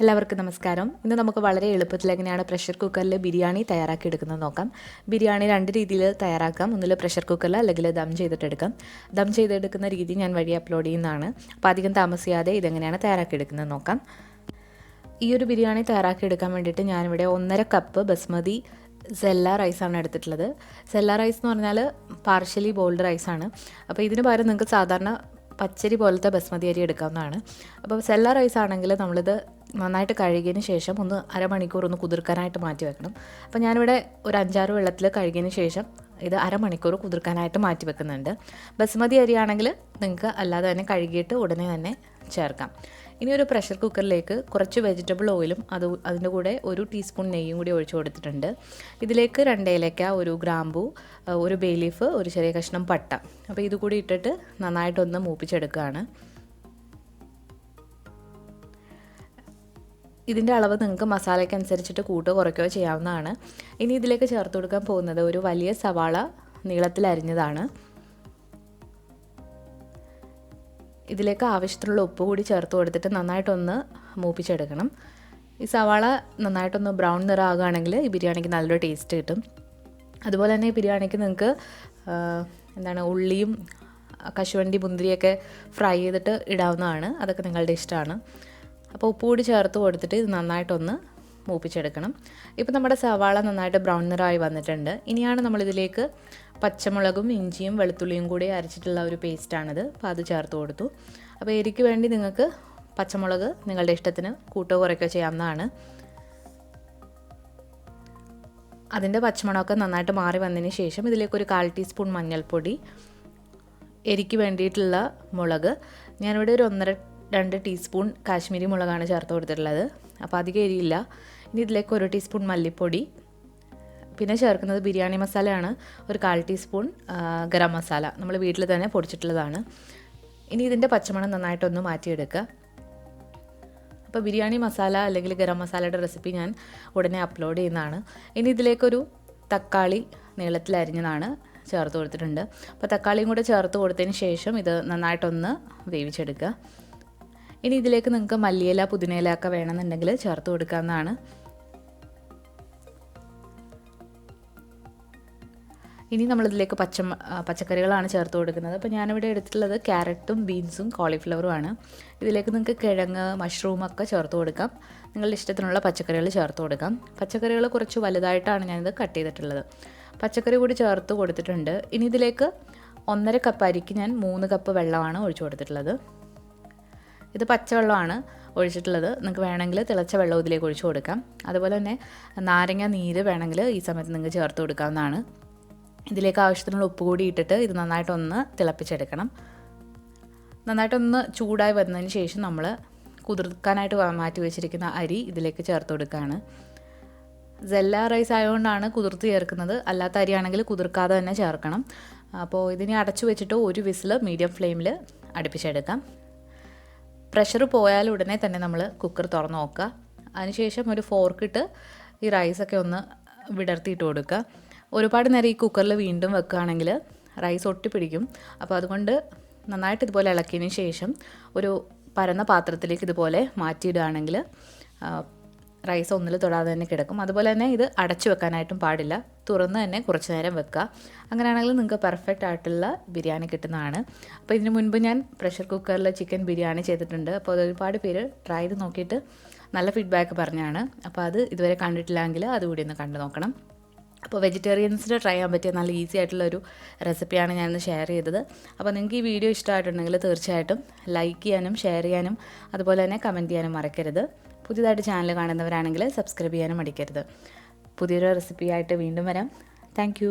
എല്ലാവർക്കും നമസ്കാരം. ഇന്ന് നമുക്ക് വളരെ എളുപ്പത്തിൽ എങ്ങനെയാണ് പ്രഷർ കുക്കറിൽ ബിരിയാണി തയ്യാറാക്കി എടുക്കുന്നത് നോക്കാം. ബിരിയാണി രണ്ട് രീതിയിൽ തയ്യാറാക്കാം. ഒന്നിൽ പ്രഷർ കുക്കറിൽ അല്ലെങ്കിൽ ദം ചെയ്തിട്ടെടുക്കാം. ദം ചെയ്തെടുക്കുന്ന രീതി ഞാൻ വഴി അപ്ലോഡ് ചെയ്യുന്നതാണ്. അപ്പോൾ അധികം താമസിയാതെ ഇതെങ്ങനെയാണ് തയ്യാറാക്കി എടുക്കുന്നത് നോക്കാം. ഈ ഒരു ബിരിയാണി തയ്യാറാക്കി എടുക്കാൻ വേണ്ടിയിട്ട് ഞാനിവിടെ ഒന്നര കപ്പ് ബസ്മതി സെല്ല റൈസാണ് എടുത്തിട്ടുള്ളത്. സെല്ല റൈസ് എന്ന് പറഞ്ഞാൽ പാർഷ്യലി ബോൾഡ് റൈസാണ് അപ്പോൾ ഇതിന് പകരം നിങ്ങൾക്ക് സാധാരണ പച്ചരി പോലത്തെ ബസ്മതി അരി എടുക്കാവുന്നതാണ്. അപ്പോൾ സെല്ല റൈസ് ആണെങ്കിൽ നമ്മളിത് നന്നായിട്ട് കഴുകിയതിന് ശേഷം ഒന്ന് അരമണിക്കൂർ ഒന്ന് കുതിർക്കാനായിട്ട് മാറ്റി വെക്കണം. അപ്പോൾ ഞാനിവിടെ ഒരു അഞ്ചാറ് വെള്ളത്തിൽ കഴുകിയതിന് ശേഷം ഇത് അരമണിക്കൂർ കുതിർക്കാനായിട്ട് മാറ്റി വെക്കുന്നുണ്ട്. ബസ്മതി അരിയാണെങ്കിൽ നിങ്ങൾക്ക് അല്ലാതെ തന്നെ കഴുകിയിട്ട് ഉടനെ തന്നെ ചേർക്കാം. ഇനി ഒരു പ്രഷർ കുക്കറിലേക്ക് കുറച്ച് വെജിറ്റബിൾ ഓയിലും അത് അതിന്റെ കൂടെ ഒരു ടീസ്പൂൺ നെയ്യും കൂടി ഒഴിച്ചു കൊടുത്തിട്ടുണ്ട്. ഇതിലേക്ക് രണ്ടെലക്ക ഒരു ഗ്രാമ്പു ഒരു ബേ ലീഫ് ഒരു ചെറിയ കഷ്ണം പട്ട. അപ്പോൾ ഇത് കൂടി ഇട്ടിട്ട് നന്നായിട്ടൊന്ന് മൂപ്പിച്ചെടുക്കുകയാണ്. ഇതിന്റെ അളവ് നിങ്ങൾക്ക് മസാലയ്ക്ക് അനുസരിച്ചിട്ട് കൂട്ടോ കുറയ്ക്കുകയോ ചെയ്യാവുന്നതാണ്. ഇനി ഇതിലേക്ക് ചേർത്ത് കൊടുക്കാൻ പോകുന്നത് ഒരു വലിയ സവാള നീളത്തിൽ അരിഞ്ഞതാണ്. ഇതിലേക്ക് ആവശ്യത്തിനുള്ള ഉപ്പ് കൂടി ചേർത്ത് കൊടുത്തിട്ട് നന്നായിട്ടൊന്ന് മൂപ്പിച്ചെടുക്കണം. ഈ സവാള നന്നായിട്ടൊന്ന് ബ്രൗൺ നിറാകുകയാണെങ്കിൽ ഈ ബിരിയാണിക്ക് നല്ലൊരു ടേസ്റ്റ് കിട്ടും. അതുപോലെ തന്നെ ഈ ബിരിയാണിക്ക് നിങ്ങൾക്ക് എന്താണ് ഉള്ളിയും കശുവണ്ടി മുന്തിരിയൊക്കെ ഫ്രൈ ചെയ്തിട്ട് ഇടാവുന്നതാണ്. അതൊക്കെ നിങ്ങളുടെ ഇഷ്ടമാണ്. അപ്പോൾ ഉപ്പ് കൂടി ചേർത്ത് കൊടുത്തിട്ട് ഇത് നന്നായിട്ടൊന്ന് മൂപ്പിച്ചെടുക്കണം. ഇപ്പോൾ നമ്മുടെ സവാള നന്നായിട്ട് ബ്രൗൺ നിറമായി വന്നിട്ടുണ്ട്. ഇനിയാണ് നമ്മളിതിലേക്ക് പച്ചമുളകും ഇഞ്ചിയും വെളുത്തുള്ളിയും കൂടി അരച്ചിട്ടുള്ള ഒരു പേസ്റ്റാണിത് അപ്പോൾ അത് ചേർത്ത് കൊടുത്തു. അപ്പോൾ എരിക്ക് വേണ്ടി നിങ്ങൾക്ക് പച്ചമുളക് നിങ്ങളുടെ ഇഷ്ടത്തിന് കൂട്ടോ കുറയ്ക്കോ ചെയ്യാവുന്നതാണ്. അതിന്റെ പച്ചമുളകൊക്കെ നന്നായിട്ട് മാറി വന്നതിന് ശേഷം ഇതിലേക്ക് ഒരു കാൽ ടീസ്പൂൺ മഞ്ഞൾപ്പൊടി എരിക്ക് വേണ്ടിയിട്ടുള്ള മുളക് ഞാനിവിടെ ഒരു ഒന്നര രണ്ട് ടീസ്പൂൺ കാശ്മീരി മുളകാണ് ചേർത്ത് കൊടുത്തിട്ടുള്ളത്. അപ്പോൾ അധികം എരിയില്ല ഇനി ഇതിലേക്ക് ഒരു ടീസ്പൂൺ മല്ലിപ്പൊടി പിന്നെ ചേർക്കുന്നത് ബിരിയാണി മസാലയാണ്. ഒരു കാൽ ടീസ്പൂൺ ഗരം മസാല. നമ്മൾ വീട്ടിൽ തന്നെ പൊടിച്ചിട്ടുള്ളതാണ്. ഇനി ഇതിന്റെ പച്ചമണം നന്നായിട്ടൊന്ന് മാറ്റിയെടുക്കുക. അപ്പോൾ ബിരിയാണി മസാല അല്ലെങ്കിൽ ഗരം മസാലയുടെ റെസിപ്പി ഞാൻ ഉടനെ അപ്ലോഡ് ചെയ്യുന്നതാണ്. ഇനി ഇതിലേക്കൊരു തക്കാളി നീളത്തിൽ അരിഞ്ഞതാണ് ചേർത്ത് കൊടുത്തിട്ടുണ്ട്. അപ്പോൾ തക്കാളിയും കൂടെ ചേർത്ത് കൊടുത്തതിന് ശേഷം ഇത് നന്നായിട്ടൊന്ന് വേവിച്ചെടുക്കുക. ഇനി ഇതിലേക്ക് നിങ്ങൾക്ക് മല്ലിയില പുതിനയില ഒക്കെ വേണമെന്നുണ്ടെങ്കിൽ ചേർത്ത് കൊടുക്കാവുന്നതാണ്. ഇനി നമ്മളിതിലേക്ക് പച്ച പച്ചക്കറികളാണ് ചേർത്ത് കൊടുക്കുന്നത്. അപ്പോൾ ഞാനിവിടെ എടുത്തിട്ടുള്ളത് ക്യാരറ്റും ബീൻസും കോളിഫ്ലവറുമാണ്. ഇതിലേക്ക് നിങ്ങൾക്ക് കിഴങ്ങ് മഷ്റൂം ഒക്കെ ചേർത്ത് കൊടുക്കാം. നിങ്ങളുടെ ഇഷ്ടത്തിനുള്ള പച്ചക്കറികൾ ചേർത്ത് കൊടുക്കാം. പച്ചക്കറികൾ കുറച്ച് വലുതായിട്ടാണ് ഞാനിത് കട്ട് ചെയ്തിട്ടുള്ളത്. പച്ചക്കറി കൂടി ചേർത്ത് കൊടുത്തിട്ടുണ്ട്. ഇനി ഇതിലേക്ക് ഒന്നര കപ്പ് അരിക്ക് ഞാൻ മൂന്ന് കപ്പ് വെള്ളമാണ് ഒഴിച്ചു കൊടുത്തിട്ടുള്ളത്. ഇത് പച്ചവെള്ളമാണ് ഒഴിച്ചിട്ടുള്ളത്. നിങ്ങൾക്ക് വേണമെങ്കിൽ തിളച്ച വെള്ളം ഇതിലേക്ക് ഒഴിച്ചു കൊടുക്കാം. അതുപോലെ തന്നെ നാരങ്ങ നീര് വേണമെങ്കിൽ ഈ സമയത്ത് നിങ്ങൾക്ക് ചേർത്ത് കൊടുക്കാവുന്നതാണ്. ഇതിലേക്ക് ആവശ്യത്തിനുള്ള ഉപ്പ് കൂടി ഇട്ടിട്ട് ഇത് നന്നായിട്ടൊന്ന് തിളപ്പിച്ചെടുക്കണം. നന്നായിട്ടൊന്ന് ചൂടായി വന്നതിന് ശേഷം നമ്മൾ കുതിർക്കാനായിട്ട് മാറ്റി വെച്ചിരിക്കുന്ന അരി ഇതിലേക്ക് ചേർത്ത് കൊടുക്കുകയാണ്. സെല്ല റൈസ് ആയതുകൊണ്ടാണ് കുതിർത്ത് ചേർക്കുന്നത്. അല്ലാത്ത അരിയാണെങ്കിൽ കുതിർക്കാതെ തന്നെ ചേർക്കണം. അപ്പോൾ ഇതിനെ അടച്ചു വെച്ചിട്ട് ഒരു വിസിൽ മീഡിയം ഫ്ലെയിമിൽ അടുപ്പിച്ചെടുക്കാം. പ്രഷർ പോയാൽ ഉടനെ തന്നെ നമ്മൾ കുക്കർ തുറന്ന് നോക്കുക. അതിനുശേഷം ഒരു ഫോർക്കിട്ട് ഈ റൈസൊക്കെ ഒന്ന് വിടർത്തിയിട്ട് കൊടുക്കുക. ഒരുപാട് നേരം ഈ കുക്കറിൽ വീണ്ടും വെക്കുകയാണെങ്കിൽ റൈസ് ഒട്ടിപ്പിടിക്കും. അപ്പോൾ അതുകൊണ്ട് നന്നായിട്ട് ഇതുപോലെ ഇളക്കിയതിന് ശേഷം ഒരു പരന്ന പാത്രത്തിലേക്ക് ഇതുപോലെ മാറ്റിയിടുകയാണെങ്കിൽ റൈസ് ഒന്നിൽ തൊടാതെ തന്നെ കിടക്കും. അതുപോലെ തന്നെ ഇത് അടച്ചു വെക്കാനായിട്ടും പാടില്ല. തുറന്ന് തന്നെ കുറച്ച് നേരം വെക്കുക. അങ്ങനെയാണെങ്കിൽ നിങ്ങൾക്ക് പെർഫെക്റ്റ് ആയിട്ടുള്ള ബിരിയാണി കിട്ടുന്നതാണ്. അപ്പോൾ ഇതിന് മുൻപ് ഞാൻ പ്രഷർ കുക്കറിൽ ചിക്കൻ ബിരിയാണി ചെയ്തിട്ടുണ്ട്. അപ്പോൾ ഒരുപാട് പേര് ട്രൈ ചെയ്ത് നോക്കിയിട്ട് നല്ല ഫീഡ്ബാക്ക് പറഞ്ഞാണ് അപ്പോൾ അത് ഇതുവരെ കണ്ടിട്ടില്ലെങ്കിൽ അതുകൂടി ഒന്ന് കണ്ടു നോക്കണം. അപ്പോൾ വെജിറ്റേറിയൻസിന് ട്രൈ ചെയ്യാൻ പറ്റിയ നല്ല ഈസി ആയിട്ടുള്ള ഒരു റെസിപ്പിയാണ് ഞാനിന്ന് ഷെയർ ചെയ്തത്. അപ്പോൾ നിങ്ങൾക്ക് ഈ വീഡിയോ ഇഷ്ടമായിട്ടുണ്ടെങ്കിൽ തീർച്ചയായിട്ടും ലൈക്ക് ചെയ്യാനും ഷെയർ ചെയ്യാനും അതുപോലെ തന്നെ കമന്റ് ചെയ്യാനും മറക്കരുത്. പുതിയതായിട്ട് ചാനൽ കാണുന്നവരാണെങ്കിൽ സബ്സ്ക്രൈബ് ചെയ്യാനും മടിക്കരുത്. പുതിയൊരു റെസിപ്പിയായിട്ട് വീണ്ടും വരാം. താങ്ക്